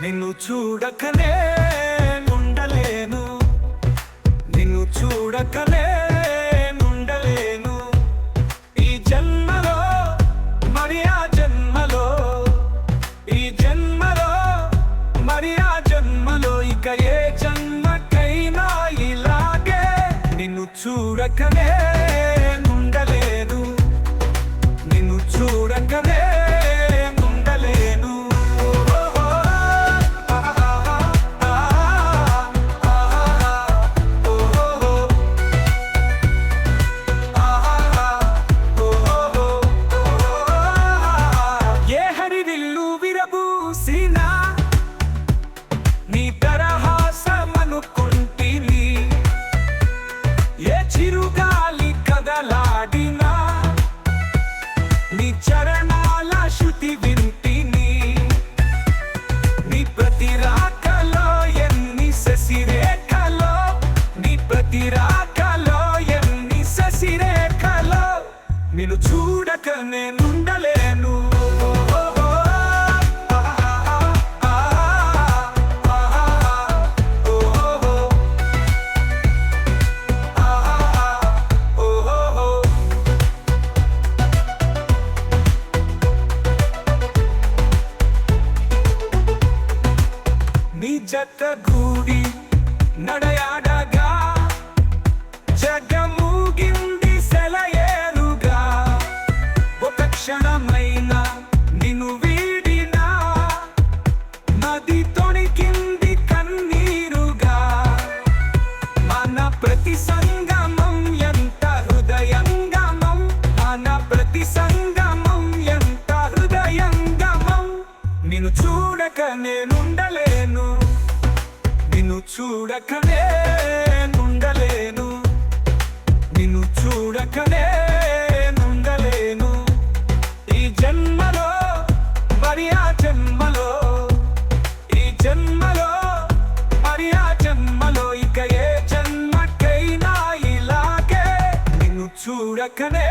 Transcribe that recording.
నిన్ను చూడకనే చూడకనే నుండలేను ఈ జన్మలో మరి ఆ జన్మలో ఈ జన్మలో మరి ఆ జన్మలో ఇక ఏ జన్మకైనా ఇలాగే నిన్ను చూడకనే నుండలేను నిన్ను చూడకనే చూసినా నీ తరహాసమనుకుంటిని ఏ చిరుగాలి కదలాడినా నీ చరణాల శృతి వింటిని నీ ప్రతి రాకలో ఎన్ని శశిరేఖలో నీ ప్రతి రాకలో ఎన్ని శశిరేఖలో నేను చూడక నేను జతగూడి నడయాడగా జగముగింది సెలయేరుగా. ఒక క్షణమైన నిన్ను వీడినా నది తొణికింది కన్నీరుగా. మన ప్రతి సంగమం ఎంత హృదయంగమం మన ప్రతి సంగమం ఎంత హృదయంగమం. నిన్ను చూడక నేనుండలేను. నిన్ను చూడకనే నుండలేను. నిన్ను చూడకనే నుండలేను. ఈ జన్మలో మరి ఆ జన్మలో ఈ జన్మలో మరి ఆ జన్మలో ఇక ఏ జన్మకైనా ఇలాగే నిన్ను చూడకనే